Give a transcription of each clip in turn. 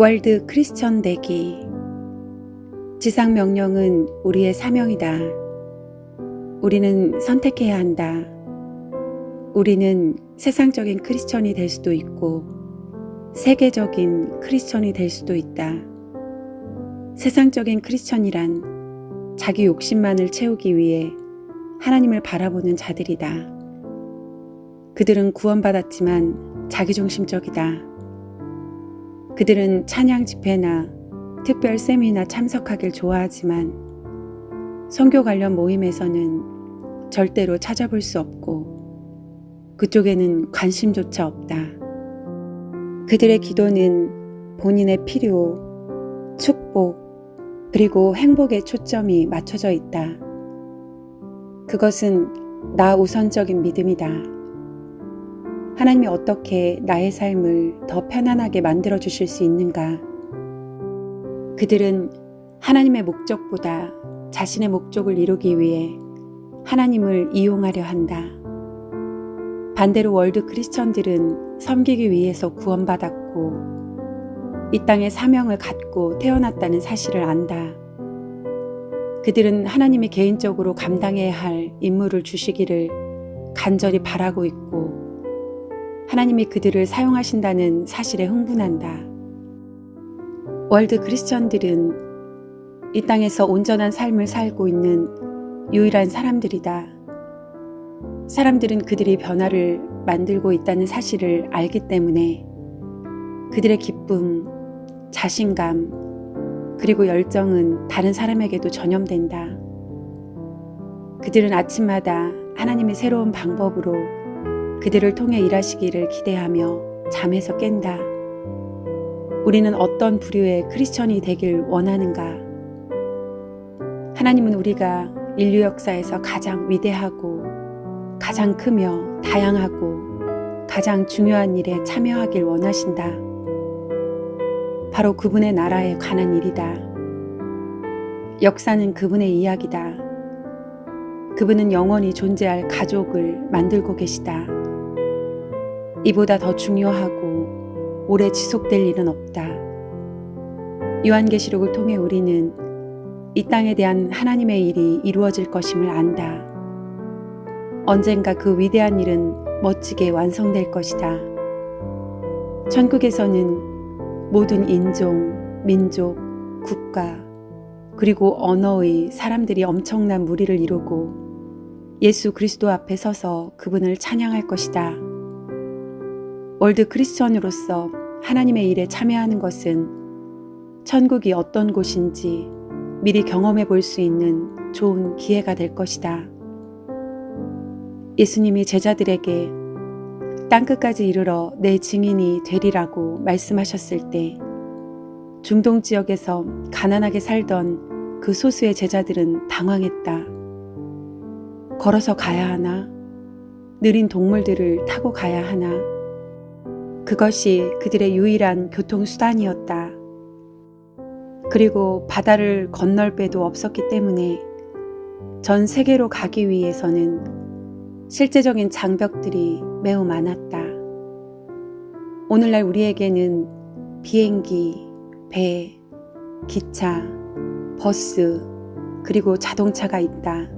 월드 크리스천 되기 지상 명령은 우리의 사명이다. 우리는 선택해야 한다. 우리는 세상적인 크리스천이 될 수도 있고 세계적인 크리스천이 될 수도 있다. 세상적인 크리스천이란 자기 욕심만을 채우기 위해 하나님을 바라보는 자들이다. 그들은 구원받았지만 자기중심적이다. 그들은 찬양 집회나 특별 세미나 참석하길 좋아하지만 선교 관련 모임에서는 절대로 찾아볼 수 없고 그쪽에는 관심조차 없다. 그들의 기도는 본인의 필요, 축복, 그리고 행복에 초점이 맞춰져 있다. 그것은 나 우선적인 믿음이다. 하나님이 어떻게 나의 삶을 더 편안하게 만들어 주실 수 있는가? 그들은 하나님의 목적보다 자신의 목적을 이루기 위해 하나님을 이용하려 한다. 반대로 월드 크리스천들은 섬기기 위해서 구원받았고 이 땅에 사명을 갖고 태어났다는 사실을 안다. 그들은 하나님이 개인적으로 감당해야 할 임무를 주시기를 간절히 바라고 있고 하나님이 그들을 사용하신다는 사실에 흥분한다. 월드 크리스천들은 이 땅에서 온전한 삶을 살고 있는 유일한 사람들이다. 사람들은 그들이 변화를 만들고 있다는 사실을 알기 때문에 그들의 기쁨, 자신감, 그리고 열정은 다른 사람에게도 전염된다. 그들은 아침마다 하나님의 새로운 방법으로 그들을 통해 일하시기를 기대하며 잠에서 깬다. 우리는 어떤 부류의 크리스천이 되길 원하는가? 하나님은 우리가 인류 역사에서 가장 위대하고 가장 크며 다양하고 가장 중요한 일에 참여하길 원하신다. 바로 그분의 나라에 관한 일이다. 역사는 그분의 이야기다. 그분은 영원히 존재할 가족을 만들고 계시다. 이보다 더 중요하고 오래 지속될 일은 없다. 요한계시록을 통해 우리는 이 땅에 대한 하나님의 일이 이루어질 것임을 안다. 언젠가 그 위대한 일은 멋지게 완성될 것이다. 천국에서는 모든 인종, 민족, 국가, 그리고 언어의 사람들이 엄청난 무리를 이루고 예수 그리스도 앞에 서서 그분을 찬양할 것이다. 월드 크리스천으로서 하나님의 일에 참여하는 것은 천국이 어떤 곳인지 미리 경험해 볼 수 있는 좋은 기회가 될 것이다. 예수님이 제자들에게 땅끝까지 이르러 내 증인이 되리라고 말씀하셨을 때 중동 지역에서 가난하게 살던 그 소수의 제자들은 당황했다. 걸어서 가야 하나? 느린 동물들을 타고 가야 하나? 그것이 그들의 유일한 교통수단이었다. 그리고 바다를 건널 배도 없었기 때문에 전 세계로 가기 위해서는 실제적인 장벽들이 매우 많았다. 오늘날 우리에게는 비행기, 배, 기차, 버스, 그리고 자동차가 있다.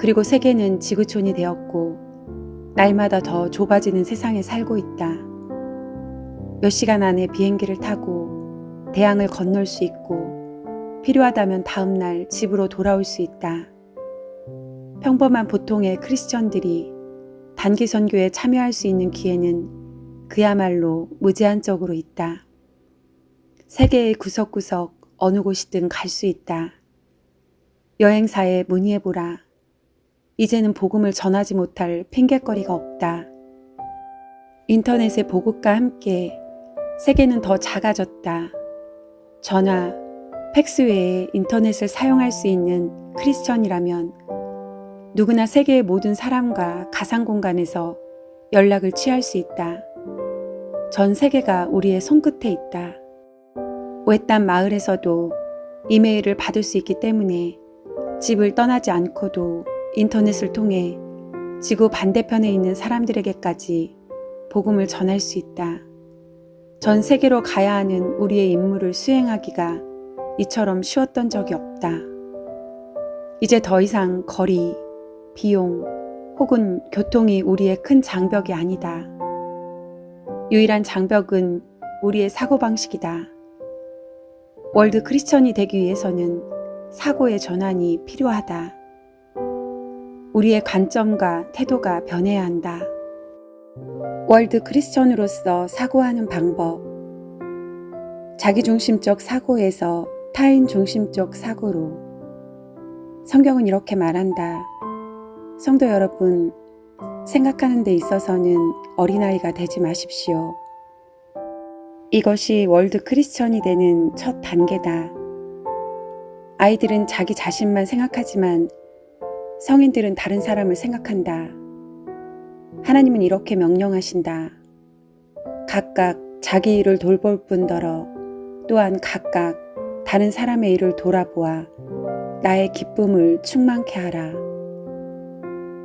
그리고 세계는 지구촌이 되었고, 날마다 더 좁아지는 세상에 살고 있다. 몇 시간 안에 비행기를 타고 대양을 건널 수 있고 필요하다면 다음날 집으로 돌아올 수 있다. 평범한 보통의 크리스천들이 단기 선교에 참여할 수 있는 기회는 그야말로 무제한적으로 있다. 세계의 구석구석 어느 곳이든 갈 수 있다. 여행사에 문의해보라. 이제는 복음을 전하지 못할 핑곗거리가 없다. 인터넷의 보급과 함께 세계는 더 작아졌다. 전화, 팩스 외에 인터넷을 사용할 수 있는 크리스천이라면 누구나 세계의 모든 사람과 가상 공간에서 연락을 취할 수 있다. 전 세계가 우리의 손끝에 있다. 외딴 마을에서도 이메일을 받을 수 있기 때문에 집을 떠나지 않고도 인터넷을 통해 지구 반대편에 있는 사람들에게까지 복음을 전할 수 있다. 전 세계로 가야 하는 우리의 임무를 수행하기가 이처럼 쉬웠던 적이 없다. 이제 더 이상 거리, 비용 혹은 교통이 우리의 큰 장벽이 아니다. 유일한 장벽은 우리의 사고방식이다. 월드 크리스천이 되기 위해서는 사고의 전환이 필요하다. 우리의 관점과 태도가 변해야 한다. 월드 크리스천으로서 사고하는 방법. 자기중심적 사고에서 타인 중심적 사고로. 성경은 이렇게 말한다. 성도 여러분, 생각하는 데 있어서는 어린아이가 되지 마십시오. 이것이 월드 크리스천이 되는 첫 단계다. 아이들은 자기 자신만 생각하지만 성인들은 다른 사람을 생각한다. 하나님은 이렇게 명령하신다. 각각 자기 일을 돌볼 뿐더러 또한 각각 다른 사람의 일을 돌아보아 나의 기쁨을 충만케 하라.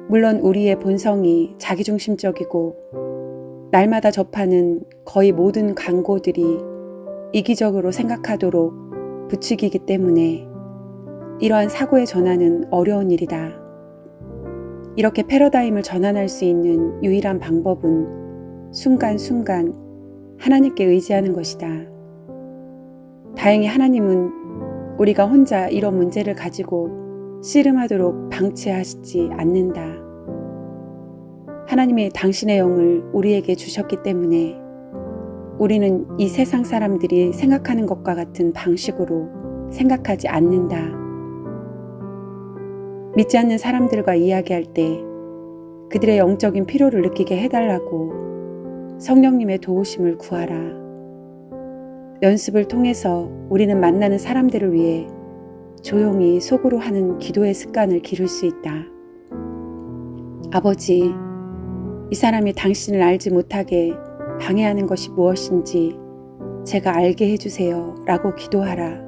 물론 우리의 본성이 자기중심적이고 날마다 접하는 거의 모든 광고들이 이기적으로 생각하도록 부추기기 때문에 이러한 사고의 전환은 어려운 일이다. 이렇게 패러다임을 전환할 수 있는 유일한 방법은 순간순간 하나님께 의지하는 것이다. 다행히 하나님은 우리가 혼자 이런 문제를 가지고 씨름하도록 방치하시지 않는다. 하나님이 당신의 영을 우리에게 주셨기 때문에 우리는 이 세상 사람들이 생각하는 것과 같은 방식으로 생각하지 않는다. 믿지 않는 사람들과 이야기할 때 그들의 영적인 필요를 느끼게 해달라고 성령님의 도우심을 구하라. 연습을 통해서 우리는 만나는 사람들을 위해 조용히 속으로 하는 기도의 습관을 기를 수 있다. 아버지, 이 사람이 당신을 알지 못하게 방해하는 것이 무엇인지 제가 알게 해주세요. 라고 기도하라.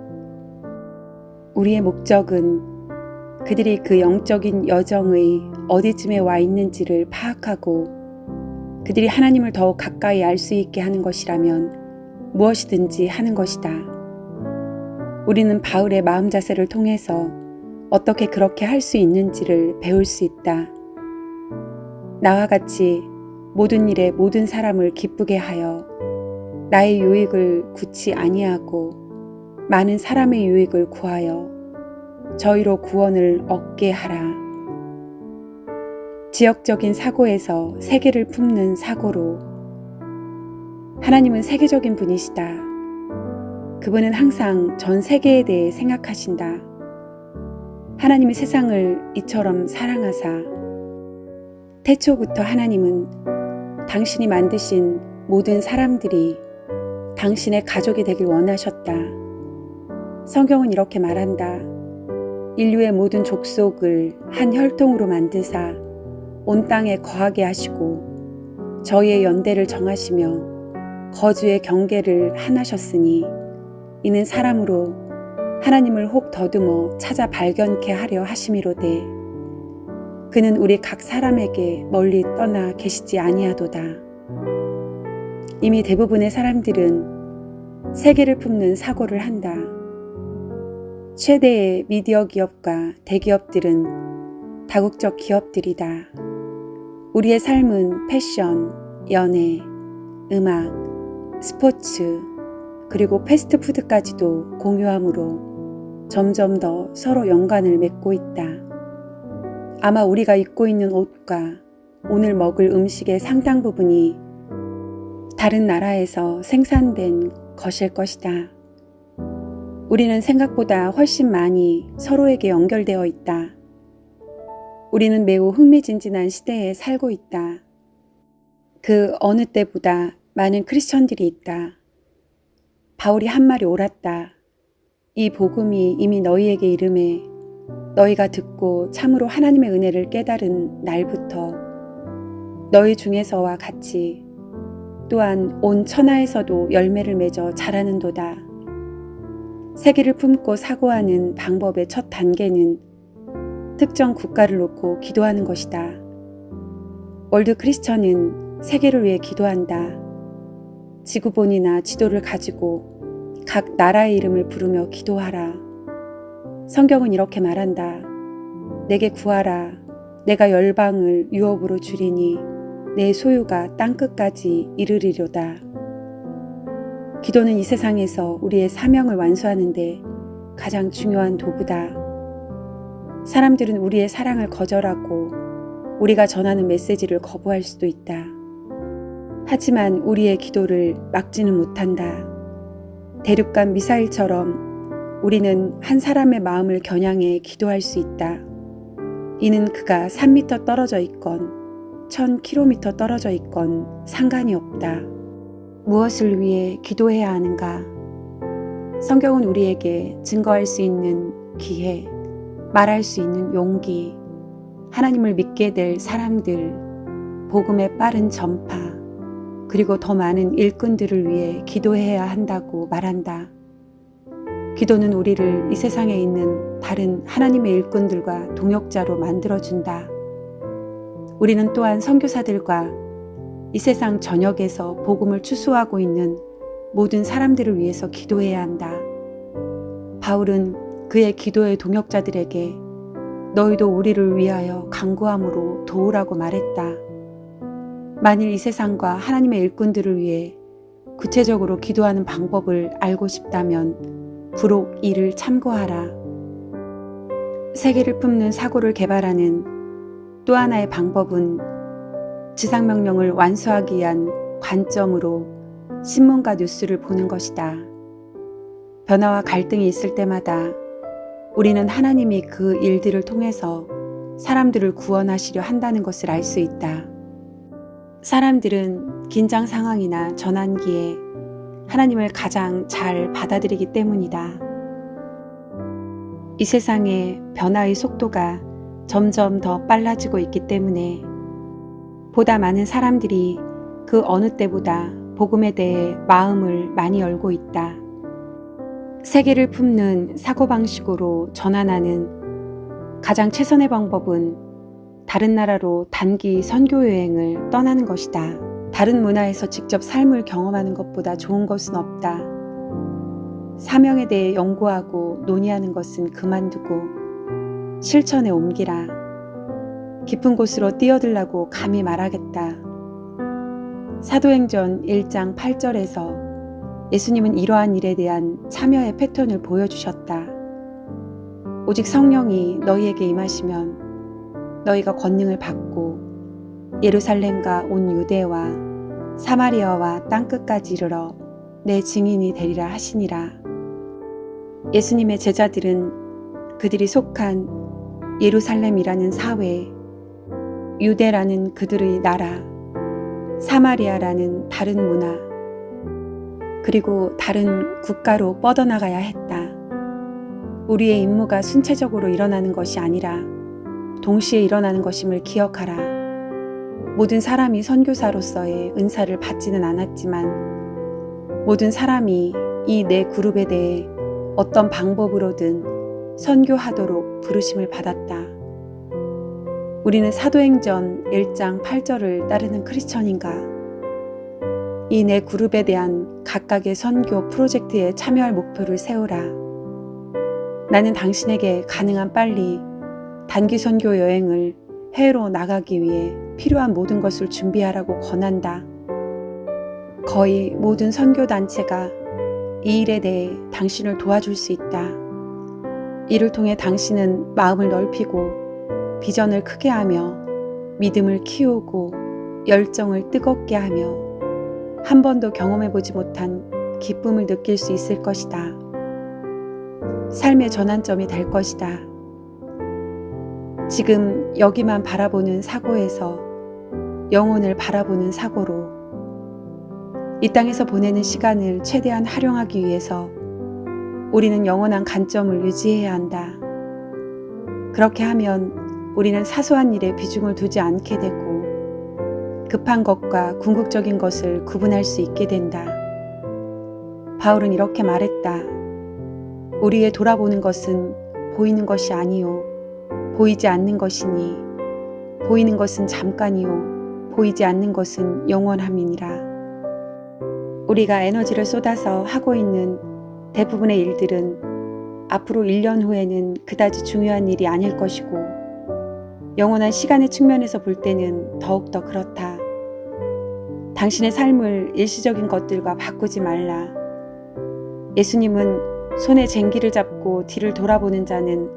우리의 목적은 그들이 그 영적인 여정의 어디쯤에 와 있는지를 파악하고 그들이 하나님을 더욱 가까이 알 수 있게 하는 것이라면 무엇이든지 하는 것이다. 우리는 바울의 마음 자세를 통해서 어떻게 그렇게 할 수 있는지를 배울 수 있다. 나와 같이 모든 일에 모든 사람을 기쁘게 하여 나의 유익을 굳이 아니하고 많은 사람의 유익을 구하여 저희로 구원을 얻게 하라. 지역적인 사고에서 세계를 품는 사고로 하나님은 세계적인 분이시다. 그분은 항상 전 세계에 대해 생각하신다. 하나님이 세상을 이처럼 사랑하사 태초부터 하나님은 당신이 만드신 모든 사람들이 당신의 가족이 되길 원하셨다. 성경은 이렇게 말한다. 인류의 모든 족속을 한 혈통으로 만드사 온 땅에 거하게 하시고 저희의 연대를 정하시며 거주의 경계를 하나셨으니 이는 사람으로 하나님을 혹 더듬어 찾아 발견케 하려 하심이로되 그는 우리 각 사람에게 멀리 떠나 계시지 아니하도다. 이미 대부분의 사람들은 세계를 품는 사고를 한다. 최대의 미디어 기업과 대기업들은 다국적 기업들이다. 우리의 삶은 패션, 연애, 음악, 스포츠, 그리고 패스트푸드까지도 공유하므로 점점 더 서로 연관을 맺고 있다. 아마 우리가 입고 있는 옷과 오늘 먹을 음식의 상당 부분이 다른 나라에서 생산된 것일 것이다. 우리는 생각보다 훨씬 많이 서로에게 연결되어 있다. 우리는 매우 흥미진진한 시대에 살고 있다. 그 어느 때보다 많은 크리스천들이 있다. 바울이 한 말이 옳았다. 이 복음이 이미 너희에게 이름에 너희가 듣고 참으로 하나님의 은혜를 깨달은 날부터 너희 중에서와 같이 또한 온 천하에서도 열매를 맺어 자라는도다. 세계를 품고 사고하는 방법의 첫 단계는 특정 국가를 놓고 기도하는 것이다. 월드 크리스천은 세계를 위해 기도한다. 지구본이나 지도를 가지고 각 나라의 이름을 부르며 기도하라. 성경은 이렇게 말한다. 내게 구하라. 내가 열방을 유업으로 주리니 내 소유가 땅 끝까지 이르리로다. 기도는 이 세상에서 우리의 사명을 완수하는데 가장 중요한 도구다. 사람들은 우리의 사랑을 거절하고 우리가 전하는 메시지를 거부할 수도 있다. 하지만 우리의 기도를 막지는 못한다. 대륙간 미사일처럼 우리는 한 사람의 마음을 겨냥해 기도할 수 있다. 이는 그가 3미터 떨어져 있건 1000km 떨어져 있건 상관이 없다. 무엇을 위해 기도해야 하는가? 성경은 우리에게 증거할 수 있는 기회, 말할 수 있는 용기, 하나님을 믿게 될 사람들, 복음의 빠른 전파, 그리고 더 많은 일꾼들을 위해 기도해야 한다고 말한다. 기도는 우리를 이 세상에 있는 다른 하나님의 일꾼들과 동역자로 만들어준다. 우리는 또한 선교사들과 이 세상 전역에서 복음을 추수하고 있는 모든 사람들을 위해서 기도해야 한다. 바울은 그의 기도의 동역자들에게 너희도 우리를 위하여 강구함으로 도우라고 말했다. 만일 이 세상과 하나님의 일꾼들을 위해 구체적으로 기도하는 방법을 알고 싶다면 부록 이를 참고하라. 세계를 품는 사고를 개발하는 또 하나의 방법은 지상명령을 완수하기 위한 관점으로 신문과 뉴스를 보는 것이다. 변화와 갈등이 있을 때마다 우리는 하나님이 그 일들을 통해서 사람들을 구원하시려 한다는 것을 알 수 있다. 사람들은 긴장 상황이나 전환기에 하나님을 가장 잘 받아들이기 때문이다. 이 세상의 변화의 속도가 점점 더 빨라지고 있기 때문에 보다 많은 사람들이 그 어느 때보다 복음에 대해 마음을 많이 열고 있다. 세계를 품는 사고방식으로 전환하는 가장 최선의 방법은 다른 나라로 단기 선교 여행을 떠나는 것이다. 다른 문화에서 직접 삶을 경험하는 것보다 좋은 것은 없다. 사명에 대해 연구하고 논의하는 것은 그만두고 실천에 옮기라. 깊은 곳으로 뛰어들라고 감히 말하겠다. 사도행전 1장 8절에서 예수님은 이러한 일에 대한 참여의 패턴을 보여주셨다. 오직 성령이 너희에게 임하시면 너희가 권능을 받고 예루살렘과 온 유대와 사마리아와 땅끝까지 이르러 내 증인이 되리라 하시니라. 예수님의 제자들은 그들이 속한 예루살렘이라는 사회, 유대라는 그들의 나라, 사마리아라는 다른 문화, 그리고 다른 국가로 뻗어나가야 했다. 우리의 임무가 순차적으로 일어나는 것이 아니라 동시에 일어나는 것임을 기억하라. 모든 사람이 선교사로서의 은사를 받지는 않았지만 모든 사람이 이 내 그룹에 대해 어떤 방법으로든 선교하도록 부르심을 받았다. 우리는 사도행전 1장 8절을 따르는 크리스천인가? 이내 그룹에 대한 각각의 선교 프로젝트에 참여할 목표를 세우라. 나는 당신에게 가능한 빨리 단기 선교 여행을 해외로 나가기 위해 필요한 모든 것을 준비하라고 권한다. 거의 모든 선교 단체가 이 일에 대해 당신을 도와줄 수 있다. 이를 통해 당신은 마음을 넓히고 비전을 크게 하며 믿음을 키우고 열정을 뜨겁게 하며 한 번도 경험해보지 못한 기쁨을 느낄 수 있을 것이다. 삶의 전환점이 될 것이다. 지금 여기만 바라보는 사고에서 영혼을 바라보는 사고로 이 땅에서 보내는 시간을 최대한 활용하기 위해서 우리는 영원한 관점을 유지해야 한다. 그렇게 하면 우리는 사소한 일에 비중을 두지 않게 되고 급한 것과 궁극적인 것을 구분할 수 있게 된다. 바울은 이렇게 말했다. 우리의 돌아보는 것은 보이는 것이 아니요. 보이지 않는 것이니 보이는 것은 잠깐이요. 보이지 않는 것은 영원함이니라. 우리가 에너지를 쏟아서 하고 있는 대부분의 일들은 앞으로 1년 후에는 그다지 중요한 일이 아닐 것이고 영원한 시간의 측면에서 볼 때는 더욱더 그렇다. 당신의 삶을 일시적인 것들과 바꾸지 말라. 예수님은 손에 쟁기를 잡고 뒤를 돌아보는 자는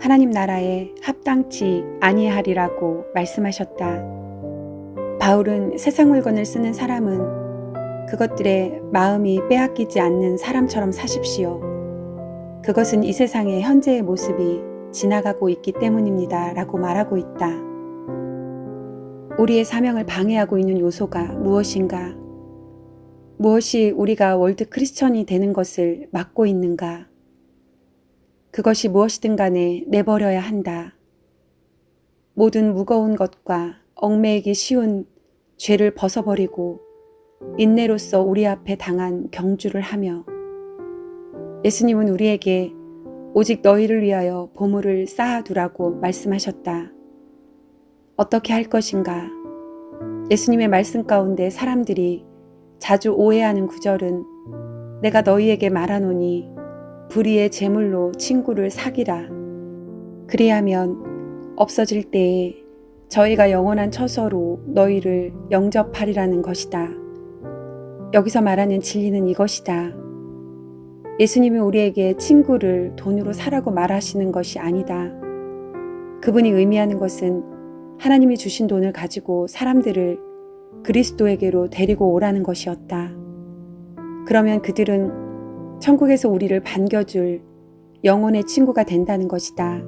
하나님 나라에 합당치 아니하리라고 말씀하셨다. 바울은 세상 물건을 쓰는 사람은 그것들의 마음이 빼앗기지 않는 사람처럼 사십시오. 그것은 이 세상의 현재의 모습이 지나가고 있기 때문입니다. 라고 말하고 있다. 우리의 사명을 방해하고 있는 요소가 무엇인가? 무엇이 우리가 월드 크리스천이 되는 것을 막고 있는가? 그것이 무엇이든 간에 내버려야 한다. 모든 무거운 것과 얽매이기 쉬운 죄를 벗어버리고 인내로서 우리 앞에 당한 경주를 하며 예수님은 우리에게 오직 너희를 위하여 보물을 쌓아두라고 말씀하셨다. 어떻게 할 것인가? 예수님의 말씀 가운데 사람들이 자주 오해하는 구절은 내가 너희에게 말하노니 불의의 제물로 친구를 사기라. 그리하면 없어질 때에 저희가 영원한 처소로 너희를 영접하리라는 것이다. 여기서 말하는 진리는 이것이다. 예수님이 우리에게 친구를 돈으로 사라고 말하시는 것이 아니다. 그분이 의미하는 것은 하나님이 주신 돈을 가지고 사람들을 그리스도에게로 데리고 오라는 것이었다. 그러면 그들은 천국에서 우리를 반겨줄 영혼의 친구가 된다는 것이다.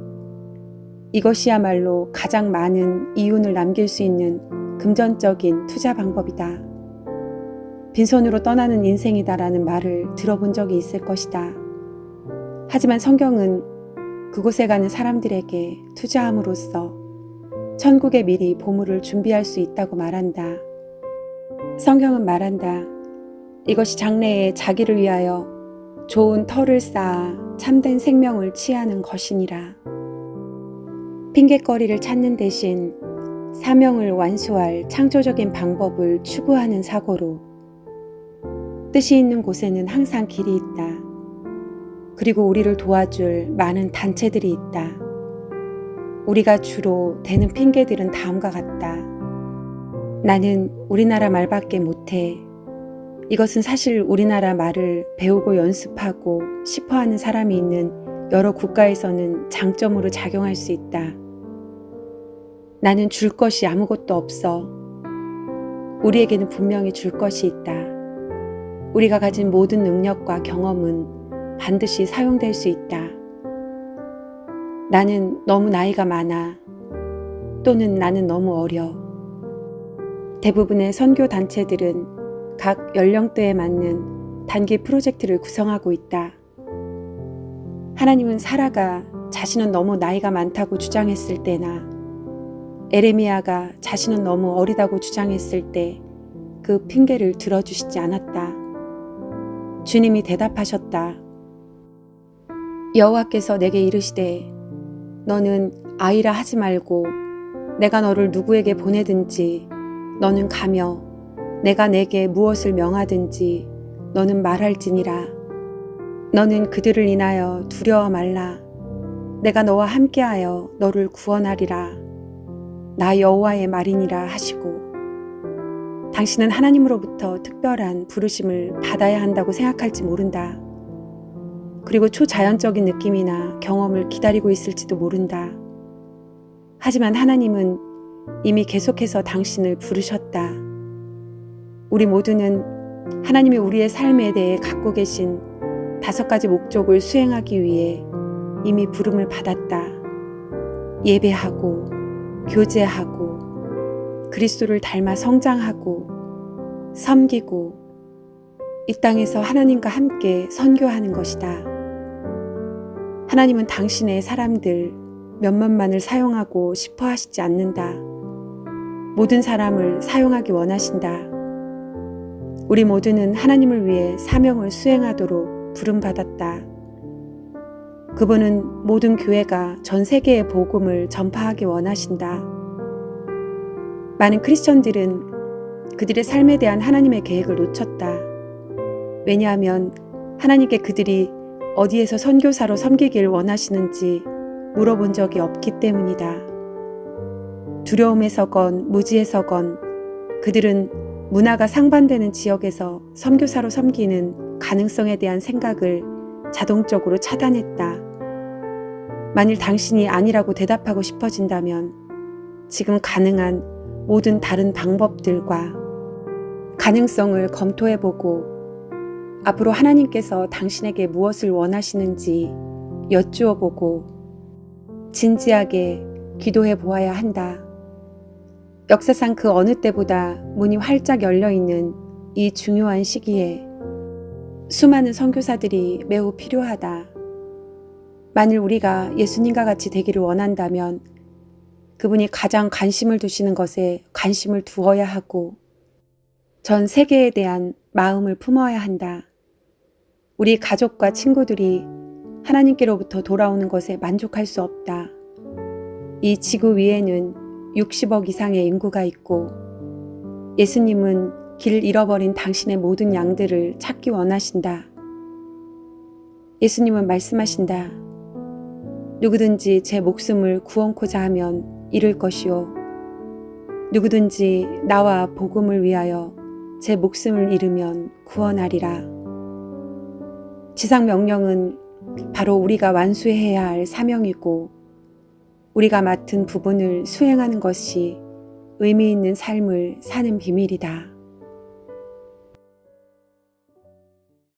이것이야말로 가장 많은 이윤을 남길 수 있는 금전적인 투자 방법이다. 빈손으로 떠나는 인생이다라는 말을 들어본 적이 있을 것이다. 하지만 성경은 그곳에 가는 사람들에게 투자함으로써 천국에 미리 보물을 준비할 수 있다고 말한다. 성경은 말한다. 이것이 장래에 자기를 위하여 좋은 터를 쌓아 참된 생명을 취하는 것이니라. 핑계거리를 찾는 대신 사명을 완수할 창조적인 방법을 추구하는 사고로 뜻이 있는 곳에는 항상 길이 있다. 그리고 우리를 도와줄 많은 단체들이 있다. 우리가 주로 대는 핑계들은 다음과 같다. 나는 우리나라 말밖에 못해. 이것은 사실 우리나라 말을 배우고 연습하고 싶어 하는 사람이 있는 여러 국가에서는 장점으로 작용할 수 있다. 나는 줄 것이 아무것도 없어. 우리에게는 분명히 줄 것이 있다. 우리가 가진 모든 능력과 경험은 반드시 사용될 수 있다. 나는 너무 나이가 많아. 또는 나는 너무 어려. 대부분의 선교 단체들은 각 연령대에 맞는 단기 프로젝트를 구성하고 있다. 하나님은 사라가 자신은 너무 나이가 많다고 주장했을 때나 에레미야가 자신은 너무 어리다고 주장했을 때 그 핑계를 들어주시지 않았다. 주님이 대답하셨다. 여호와께서 내게 이르시되 너는 아이라 하지 말고 내가 너를 누구에게 보내든지 너는 가며 내가 내게 무엇을 명하든지 너는 말할지니라. 너는 그들을 인하여 두려워 말라. 내가 너와 함께하여 너를 구원하리라. 나 여호와의 말이니라 하시고 당신은 하나님으로부터 특별한 부르심을 받아야 한다고 생각할지 모른다. 그리고 초자연적인 느낌이나 경험을 기다리고 있을지도 모른다. 하지만 하나님은 이미 계속해서 당신을 부르셨다. 우리 모두는 하나님이 우리의 삶에 대해 갖고 계신 다섯 가지 목적을 수행하기 위해 이미 부름을 받았다. 예배하고, 교제하고, 그리스도를 닮아 성장하고 섬기고 이 땅에서 하나님과 함께 선교하는 것이다. 하나님은 당신의 사람들 몇몇만을 사용하고 싶어 하시지 않는다. 모든 사람을 사용하기 원하신다. 우리 모두는 하나님을 위해 사명을 수행하도록 부름받았다. 그분은 모든 교회가 전 세계의 복음을 전파하기 원하신다. 많은 크리스천들은 그들의 삶에 대한 하나님의 계획을 놓쳤다. 왜냐하면 하나님께 그들이 어디에서 선교사로 섬기길 원하시는지 물어본 적이 없기 때문이다. 두려움에서건 무지에서건 그들은 문화가 상반되는 지역에서 선교사로 섬기는 가능성에 대한 생각을 자동적으로 차단했다. 만일 당신이 아니라고 대답하고 싶어진다면 지금 가능한 모든 다른 방법들과 가능성을 검토해 보고 앞으로 하나님께서 당신에게 무엇을 원하시는지 여쭈어 보고 진지하게 기도해 보아야 한다. 역사상 그 어느 때보다 문이 활짝 열려 있는 이 중요한 시기에 수많은 선교사들이 매우 필요하다. 만일 우리가 예수님과 같이 되기를 원한다면 그분이 가장 관심을 두시는 것에 관심을 두어야 하고 전 세계에 대한 마음을 품어야 한다. 우리 가족과 친구들이 하나님께로부터 돌아오는 것에 만족할 수 없다. 이 지구 위에는 60억 이상의 인구가 있고 예수님은 길 잃어버린 당신의 모든 양들을 찾기 원하신다. 예수님은 말씀하신다. 누구든지 제 목숨을 구원코자 하면 잃을 것이요. 누구든지 나와 복음을 위하여 제 목숨을 잃으면 구원하리라. 지상 명령은 바로 우리가 완수해야 할 사명이고 우리가 맡은 부분을 수행하는 것이 의미 있는 삶을 사는 비밀이다.